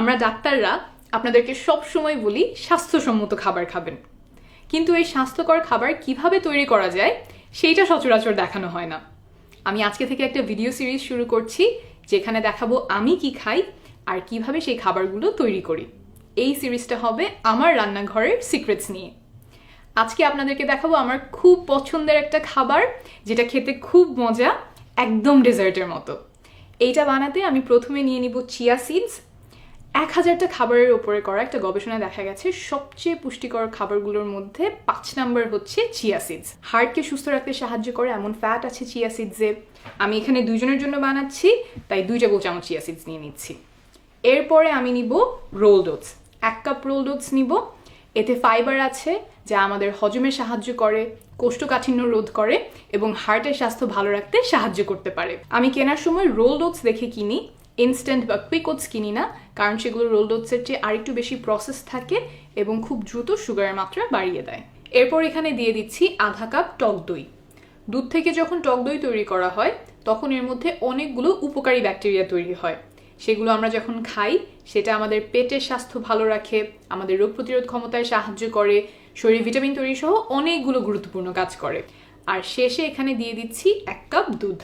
আমরা ডাক্তাররা আপনাদেরকে সব সময় বলি, স্বাস্থ্যসম্মত খাবার খাবেন। কিন্তু এই স্বাস্থ্যকর খাবার কীভাবে তৈরি করা যায়, সেইটা সচরাচর দেখানো হয় না। আমি আজকে থেকে একটা ভিডিও সিরিজ শুরু করছি, যেখানে দেখাবো আমি কি খাই আর কীভাবে সেই খাবারগুলো তৈরি করি। এই সিরিজটা হবে আমার রান্নাঘরের সিক্রেটস নিয়ে। আজকে আপনাদেরকে দেখাবো আমার খুব পছন্দের একটা খাবার, যেটা খেতে খুব মজা, একদম ডেজার্টের মতো। এইটা বানাতে আমি প্রথমে নিয়ে নিব চিয়া সিডস এক হাজারটা খাবারের ওপরে করা একটা গবেষণায় দেখা গেছে, সবচেয়ে পুষ্টিকর খাবারগুলোর মধ্যে পাঁচ নাম্বার হচ্ছে চিয়া সিডস হার্টকে সুস্থ রাখতে সাহায্য করে, এমন ফ্যাট আছে চিয়া সিডসে আমি এখানে দুজনের জন্য বানাচ্ছি, তাই দুই টেবিল চামচ চিয়া সিডস নিয়ে নিচ্ছি। এরপরে আমি নিব রোল ডোটস এক কাপ রোল ডোটস নিব। এতে ফাইবার আছে, যা আমাদের হজমে সাহায্য করে, কোষ্ঠকাঠিন্য রোধ করে, এবং হার্টের স্বাস্থ্য ভালো রাখতে সাহায্য করতে পারে। আমি কেনার সময় রোল ডোটস দেখে কিনি। ইনস্ট্যান্ট বা কুইক ওটস কিনি না, কারণ সেগুলো রোল ডোটসের চেয়ে আরেকটু বেশি প্রসেস থাকে এবং খুব দ্রুত সুগারের মাত্রা বাড়িয়ে দেয়। এরপর এখানে দিয়ে দিচ্ছি আধা কাপ টক দই। দুধ থেকে যখন টক দই তৈরি করা হয়, তখন এর মধ্যে অনেকগুলো উপকারী ব্যাকটেরিয়া তৈরি হয়। সেগুলো আমরা যখন খাই, সেটা আমাদের পেটের স্বাস্থ্য ভালো রাখে, আমাদের রোগ প্রতিরোধ ক্ষমতায় সাহায্য করে, শরীরে ভিটামিন তৈরি সহ অনেকগুলো গুরুত্বপূর্ণ কাজ করে। আর শেষে এখানে দিয়ে দিচ্ছি এক কাপ দুধ।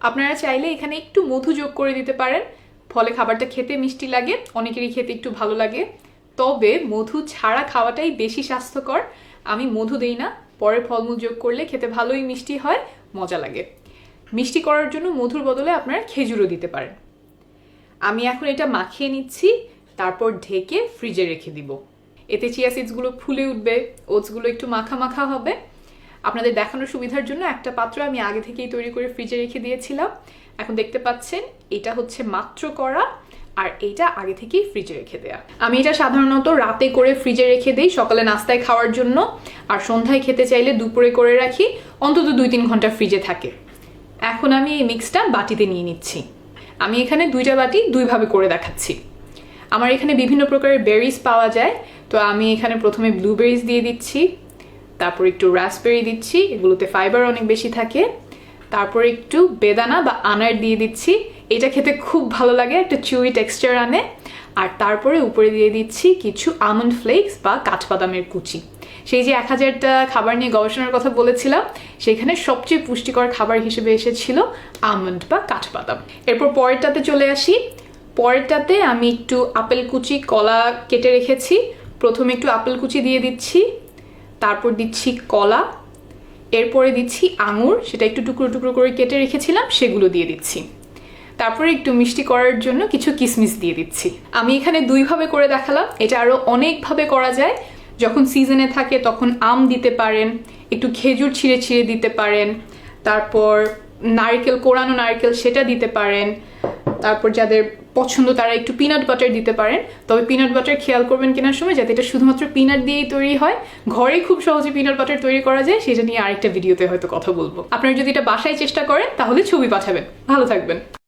আপনারা চাইলে এখানে একটু মধু যোগ করে দিতে পারেন। ফলে খাবারটা খেতে মিষ্টি লাগে, অনেকেরই খেতে একটু ভালো লাগে। তবে মধু ছাড়া খাওয়াটাই বেশি স্বাস্থ্যকর। আমি মধু দেই না, পরে ফলমূল যোগ করলে খেতে ভালোই মিষ্টি হয়, মজা লাগে। মিষ্টি করার জন্য মধুর বদলে আপনারা খেজুরও দিতে পারেন। আমি এখন এটা মাখিয়ে নিচ্ছি, তারপর ঢেকে ফ্রিজে রেখে দিব। এতে চিয়া সিডসগুলো ফুলে উঠবে ওটসগুলো একটু মাখা মাখা হবে। আপনাদের দেখানোর সুবিধার জন্য একটা পাত্র আমি আগে থেকেই তৈরি করে ফ্রিজে রেখে দিয়েছিলাম। এখন দেখতে পাচ্ছেন, এটা হচ্ছে মাত্র করা আর এইটা আগে থেকেই ফ্রিজে রেখে দেয়া। আমি এটা সাধারণত রাতে করে ফ্রিজে রেখে দিই সকালে নাস্তায় খাওয়ার জন্য আর সন্ধ্যায় খেতে চাইলে দুপুরে করে রাখি, অন্তত দুই তিন ঘণ্টা ফ্রিজে থাকে। এখন আমি এই মিক্সটা বাটিতে নিয়ে নিচ্ছি। আমি এখানে দুইটা বাটি দুইভাবে করে দেখাচ্ছি। আমার এখানে বিভিন্ন প্রকারের বেরিজ পাওয়া যায়, তো আমি এখানে প্রথমে ব্লুবেরিজ দিয়ে দিচ্ছি। তারপর একটু রাসবেরি দিচ্ছি, এগুলোতে ফাইবার অনেক বেশি থাকে। তারপর একটু বেদানা বা আনার দিয়ে দিচ্ছি, এটা খেতে খুব ভালো লাগে, একটা চুই টেক্সচার আনে। আর তারপরে উপরে দিয়ে দিচ্ছি কিছু আমন্ড ফ্লেক্স বা কাঠবাদামের কুচি। সেই যে এক হাজারটা খাবার নিয়ে গবেষণার কথা বলেছিলাম, সেখানে সবচেয়ে পুষ্টিকর খাবার হিসেবে এসেছিল আমন্ড বা কাঠবাদাম। এরপর পরেরটাতে চলে আসি। পরেরটাতে আমি একটু আপেল কুচি, কলা কেটে রেখেছি। প্রথমে একটু আপেল কুচি দিয়ে দিচ্ছি। তারপর দিচ্ছি কলা, এরপরে দিচ্ছি আঙুর, সেটা একটু টুকরো টুকরো করে কেটে রেখেছিলাম, সেগুলো দিয়ে দিচ্ছি। তারপরে একটু মিষ্টি করার জন্য কিছু কিসমিস দিয়ে দিচ্ছি। আমি এখানে দুইভাবে করে দেখালাম, এটা আরও অনেকভাবে করা যায়। যখন সিজনে থাকে তখন আম দিতে পারেন, একটু খেজুর ছিঁড়ে ছিঁড়ে দিতে পারেন, তারপর নারকেল, কোরানো নারকেল সেটা দিতে পারেন, তারপর যাদের পছন্দ তারা একটু পিনাট বাটার দিতে পারেন। তবে পিনাট বাটার খেয়াল করবেন কেনার সময় যাতে এটা শুধুমাত্র পিনাট দিয়েই তৈরি হয়। ঘরে খুব সহজে পিনাট বাটার তৈরি করা যায়, সেটা নিয়ে আরেকটা ভিডিওতে হয়তো কথা বলব। আপনারা যদি এটা বাসায় চেষ্টা করেন, তাহলে ছবি পাঠাবেন। ভালো থাকবেন।